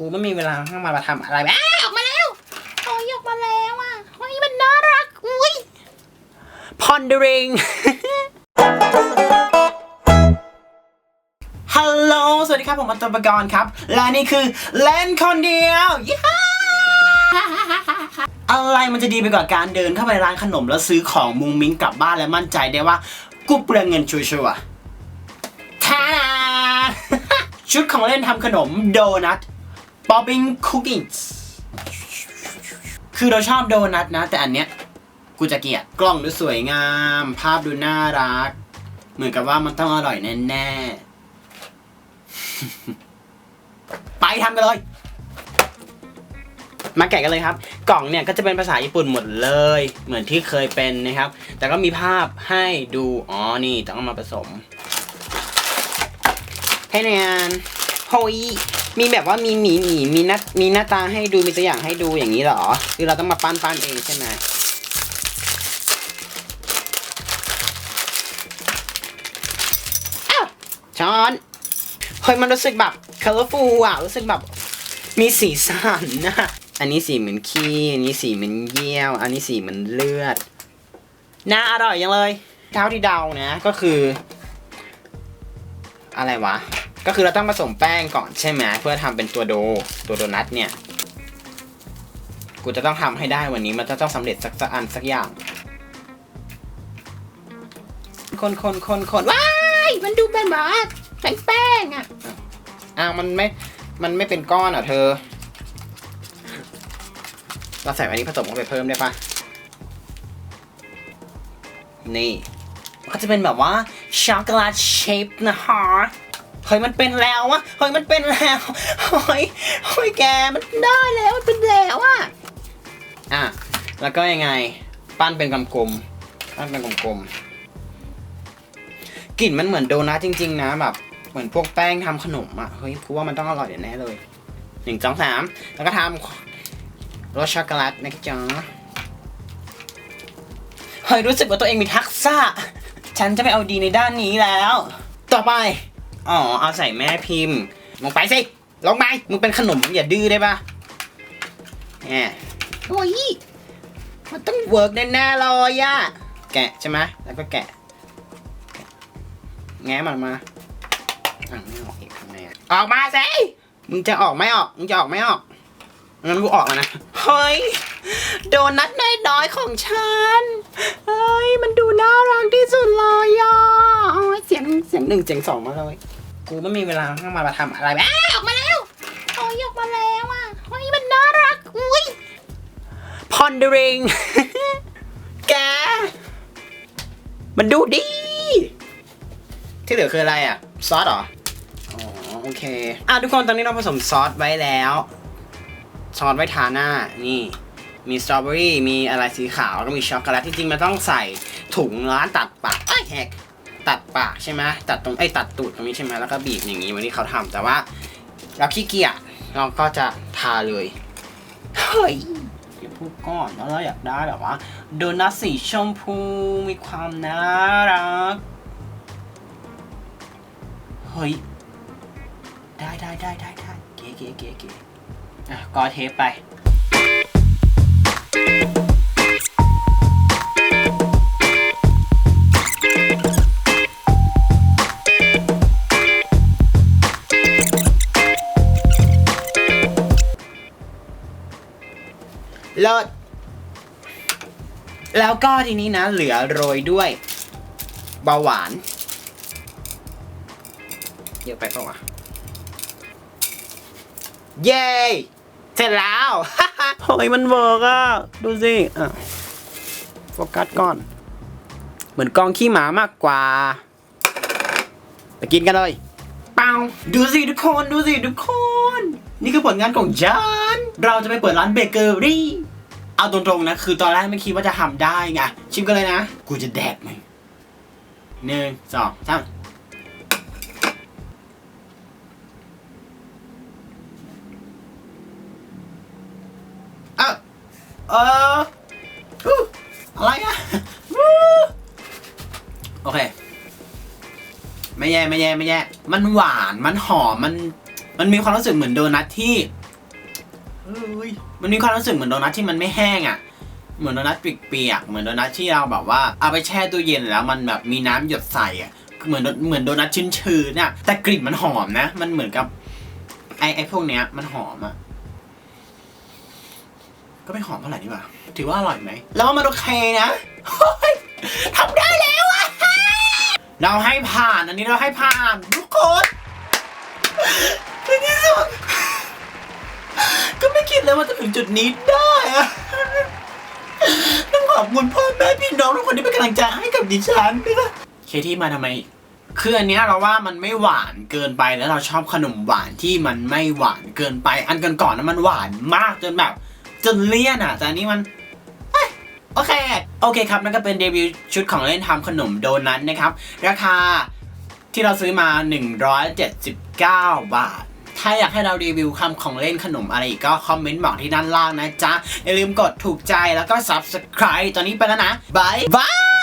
กูไม่มีเวลาให้มาทำอะไรแบบอ้าวออกมาแล้วโอ้ยออกมาแล้วอะเฮ้ยมันน่ารักอุ้ย pondering ฮัลโหล สวัสดีครับ ผมอัตตปกรณ์ครับ และนี่คือเล่นคนเดียวยี่ห้าอะไรมันจะดีไปกว่าการเดินเข้าไปร้านขนมแล้วซื้อของมุงมิ้งกลับบ้านและมั่นใจได้ว่า กูเปลืองเงินชัวร์ๆท่าดา ชุดของเล่นทำขนมโดนัท popping cookies คือเราชอบโดนัทนะ แต่อันเนี้ยกูจะเกลียดกล้องดูสวยงาม ภาพดูน่ารัก เหมือนกับว่ามันต้องอร่อยแน่ๆ ไปทำกันเลย มาแกะกันเลยครับ กล่องเนี่ยก็จะเป็นภาษาญี่ปุ่นหมดเลย เหมือนที่เคยเป็นนะครับ แต่ก็มีภาพให้ดู อ๋อ นี่ต้องเอามาผสมให้แนน โฮยมีแบบว่ามีหมีหมีมีหน้ามีหน้าตาให้ดูมีตัวอย่างให้ดูอย่างนี้เหรอ คือเราต้องมาปั้นปั้นเองใช่ไหมอ้าวช้อนเฮ้ยมันรู้สึกแบบ colorful อะรู้สึกแบบมีสีสันนะอันนี้สีเหมือนขี้อันนี้สีเหมือนเยี่ยว อันนี้สีเหมือนเลือดน่าอร่อยยังเลยเท่าที่เดานะก็คือ อะไรวะ ก็คือเราต้องผสมแป้งก่อนใช่ไหมเพื่อทำเป็นตัวโดตัวโดนัทเนี่ย กูจะต้องทำให้ได้วันนี้มันจะต้องสำเร็จสักสักอันสักอย่าง คนคนคนคนว้ายมันดูเป็นแบบว่าแป้งแป้งอะอ้าวมันไม่มันไม่เป็นก้อนเหรอเธอ เราใส่อันนี้ผสมเข้าไปเพิ่มได้ปะนี่ ก็จะเป็นแบบว่าช็อกโกแลตเชฟนะฮะ เฮ้ยมันเป็นแล้วอะเฮ้ยมันเป็นแล้วเฮ้ยเฮ้ยแกมันได้แล้วมันเป็นแล้วอะอะแล้วก็ยังไง ปั้นเป็นกลมๆปั้นเป็นกลมๆกลิ่นมันเหมือนโดนัทจริง ๆ นะแบบเหมือนพวกแป้งทำขนมอะเฮ้ยกูว่ามันต้องอร่อยแน่เลยหนึ่งสองสามแล้วก็ทำรสช็อกโกแลตนะจ๊ะเฮ้ยรู้สึกว่าตัวเองมีทักษะ ฉันจะไปเอาดีในด้านนี้แล้ว ต่อไป อ๋อ เอาใส่แม่พิมพ์ลงไปสิ ลงไป มึงเป็นขนมอย่าดื้อได้ปะแหมโอ้ย มันต้องเวิร์กแน่ๆเลยอะแกะใช่ไหมแล้วก็แกะ แง้มันมาอะไม่ออกอีกทำไงอะออกมาสิ มึงจะออกไม่ออก มึงจะออกไม่ออกงั้นกูออกแล้วนะ เฮ้ย โดนัทน้อยๆของฉัน เฮ้ย มันดูน่ารักที่สุดเลยอะโอ้ยเสียงเสียงหนึ่งเสียงสองมาเลย กูไม่มีเวลาให้มาทำอะไรแบบอ้าวออกมาแล้วโอ้ยออกมาแล้วอะเฮ้ยมันน่ารักอุ้ย pondering แกมันดูดี ที่เหลือคืออะไรอะ ซอสเหรอ อ๋อ โอเค อะทุกคนตอนนี้เราผสมซอสไว้แล้ว ซอสไว้ทาหน้า นี่ มีสตรอเบอรี่ มีอะไรสีขาว แล้วก็มีช็อกโกแลตที่จริงมันต้องใส่ถุงร้านตัดปากไอ้ยแหก ตัดปากใช่ไหมตัดตรงไอ้ตัดตูดตรงนี้ใช่ไหมแล้วก็บีบอย่างนี้วันนี้เขาทำแต่ว่าเราขี้เกียจเราก็จะทาเลยเฮ้ยอย่าพูดก่อนแล้วเราอยากได้แบบว่าโดนัทสีชมพูมีความน่ารักเฮ้ยได้ได้ได้ได้ได้เก๋เก๋เก๋เก๋อะกอเทปไป ลิศแล้วก็ทีนี้นะ เหลือโรยด้วยเบาหวาน เยอะไปปะวะเย้เสร็จแล้วเฮ้ยมันเวิร์กอะ ดูสิอะโฟกัสก่อน เหมือนกองขี้หมามากกว่า ไปกินกันเลยเปาดูสิทุกคน ดูสิทุกคน นี่คือผลงานของฉันเราจะไปเปิดร้านเบเกอรี่ เอาตรงๆนะ คือตอนแรกไม่คิดว่าจะทำได้ไงชิมกันเลยนะ กูจะแดกมึงหนึ่งสองสามเออเอออะไรอะโอเค ไม่แย่ไม่แย่ไม่แย่ มันหวานมันหอมมัน มันมีความรู้สึกเหมือนโดนัทที่ มันมีความรู้สึกเหมือนโดนัทที่มันไม่แห้งอะ เหมือนโดนัทเปียกๆเหมือนโดนัทที่เราแบบว่าเอาไปแช่ตู้เย็นแล้วมันแบบมีน้ำหยดใส่อะคือเหมือนเหมือนโดนัทชื้นๆน่ะแต่กลิ่นมันหอมนะ มันเหมือนกับไอไอพวกเนี้ยมันหอมอะก็ไม่หอมเท่าไหร่นี่หว่า ถือว่าอร่อยไหมแล้วมันโอเคนะทำได้แล้วอะเราให้ผ่าน อันนี้เราให้ผ่านทุกคนในที่สุด ก็ไม่คิดเลยว่าจะถึงจุดนี้ได้อะต้องขอบคุณพ่อแม่พี่น้องทุกคนที่เป็นกำลังใจให้กับดิฉันด้วยนะเคที่มาทำไม คืออันเนี้ยเราว่ามันไม่หวานเกินไปแล้วเราชอบขนมหวานที่มันไม่หวานเกินไป อันก่อนๆนั้นมันหวานมากจนแบบ จนเลี่ยนอะแต่อันนี้มันโอเค โอเคครับ นั่นก็เป็นเดบิวต์ชุดของเล่นทำขนมโดนัทนะครับ ราคาที่เราซื้อมา 179 บาท ถ้าอยากให้เรารีวิวคำของเล่นขนมอะไรอีกก็คอมเมนต์บอกที่ด้านล่างนะจ๊ะ อย่าลืมกดถูกใจแล้วก็ subscribe ตอนนี้ไปแล้วนะบายบาย